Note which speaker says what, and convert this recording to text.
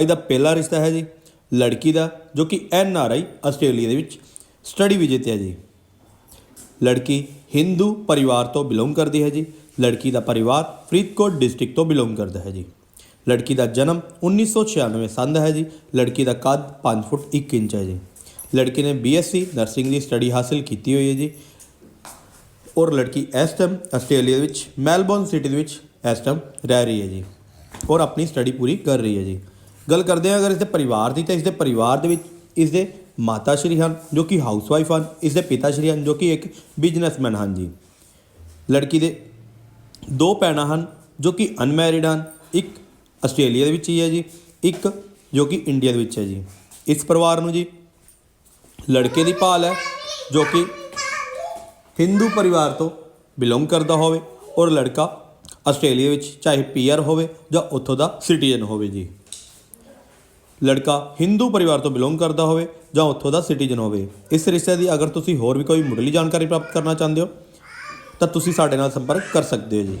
Speaker 1: ਇਹਦਾ ਪਹਿਲਾ ਰਿਸ਼ਤਾ ਹੈ ਜੀ ਲੜਕੀ ਦਾ, ਜੋ ਕਿ ਐਨ ਆਰ ਆਈ ਆਸਟ੍ਰੇਲੀਆ ਦੇ ਵਿੱਚ ਸਟੱਡੀ ਵੀਜ਼ੇ ਤੇ ਹੈ ਜੀ। ਲੜਕੀ ਹਿੰਦੂ ਪਰਿਵਾਰ ਤੋਂ ਬਿਲੋਂਗ ਕਰਦੀ ਹੈ ਜੀ। ਲੜਕੀ ਦਾ ਪਰਿਵਾਰ ਫਰੀਦਕੋਟ ਡਿਸਟ੍ਰਿਕਟ ਤੋਂ ਬਿਲੋਂਗ ਕਰਦਾ ਹੈ ਜੀ। ਲੜਕੀ ਦਾ ਜਨਮ 1996 ਸੰਨ ਦਾ ਹੈ ਜੀ। ਲੜਕੀ ਦਾ ਕੱਦ 5 ਫੁੱਟ 1 ਇੰਚ ਹੈ ਜੀ। ਲੜਕੀ ਨੇ ਬੀਐਸਸੀ ਨਰਸਿੰਗ ਦੀ ਸਟੱਡੀ ਹਾਸਲ ਕੀਤੀ ਹੋਈ ਹੈ ਜੀ। ਔਰ ਲੜਕੀ ਇਸ ਟਾਈਮ ਆਸਟ੍ਰੇਲੀਆ ਦੇ ਵਿੱਚ, ਮੈਲਬੌਰਨ ਸਿਟੀ ਦੇ ਵਿੱਚ ਇਸ ਟਾਈਮ ਰਹਿ ਰਹੀ ਹੈ ਜੀ। ਔਰ ਆਪਣੀ ਸਟੱਡੀ ਪੂਰੀ ਕਰ ਰਹੀ ਹੈ ਜੀ। ਗੱਲ ਕਰਦੇ ਹਾਂ ਅਗਰ ਇਸ ਦੇ ਪਰਿਵਾਰ ਦੀ ਤਾਂ ਇਸ ਦੇ ਪਰਿਵਾਰ ਦੇ ਵਿੱਚ ਇਸ ਦੇ ਮਾਤਾ ਸ਼੍ਰੀ ਹਨ, ਜੋ ਕਿ ਹਾਊਸਵਾਈਫ ਹਨ, ਇਸ ਦੇ ਪਿਤਾ ਸ਼੍ਰੀ ਹਨ, ਜੋ ਕਿ ਇੱਕ ਬਿਜ਼ਨਸਮੈਨ ਹਨ ਜੀ। ਲੜਕੀ ਦੇ ਦੋ ਭੈਣਾਂ ਹਨ, ਜੋ ਕਿ ਅਨਮੈਰਿਡ ਹਨ, ਇੱਕ ਆਸਟ੍ਰੇਲੀਆ ਦੇ ਵਿੱਚ ਹੀ ਹੈ ਜੀ, ਇੱਕ ਜੋ ਕਿ ਇੰਡੀਆ ਦੇ ਵਿੱਚ ਹੈ ਜੀ। ਇਸ ਪਰਿਵਾਰ ਨੂੰ ਜੀ ਲੜਕੇ ਦੀ ਭਾਲ ਹੈ, ਜੋ ਕਿ ਹਿੰਦੂ ਪਰਿਵਾਰ ਤੋਂ ਬਿਲੋਂਗ ਕਰਦਾ ਹੋਵੇ ਔਰ ਲੜਕਾ ਆਸਟ੍ਰੇਲੀਆ ਵਿੱਚ ਚਾਹੇ ਪੀਆਰ ਹੋਵੇ ਜਾਂ ਉੱਥੋਂ ਦਾ ਸਿਟੀਜ਼ਨ ਹੋਵੇ ਜੀ। ਲੜਕਾ ਹਿੰਦੂ ਪਰਿਵਾਰ ਤੋਂ ਬਿਲੋਂਗ ਕਰਦਾ ਹੋਵੇ ਜਾਂ ਉੱਥੋਂ ਦਾ ਸਿਟੀਜ਼ਨ ਹੋਵੇ, ਇਸ ਰਿਸ਼ਤੇ ਦੀ ਅਗਰ ਤੁਸੀਂ ਹੋਰ ਵੀ ਕੋਈ ਮੁੱਢਲੀ ਜਾਣਕਾਰੀ ਪ੍ਰਾਪਤ ਕਰਨਾ ਚਾਹੁੰਦੇ ਹੋ, ਤਾਂ ਤੁਸੀਂ ਸਾਡੇ ਨਾਲ ਸੰਪਰਕ ਕਰ ਸਕਦੇ ਹੋ ਜੀ।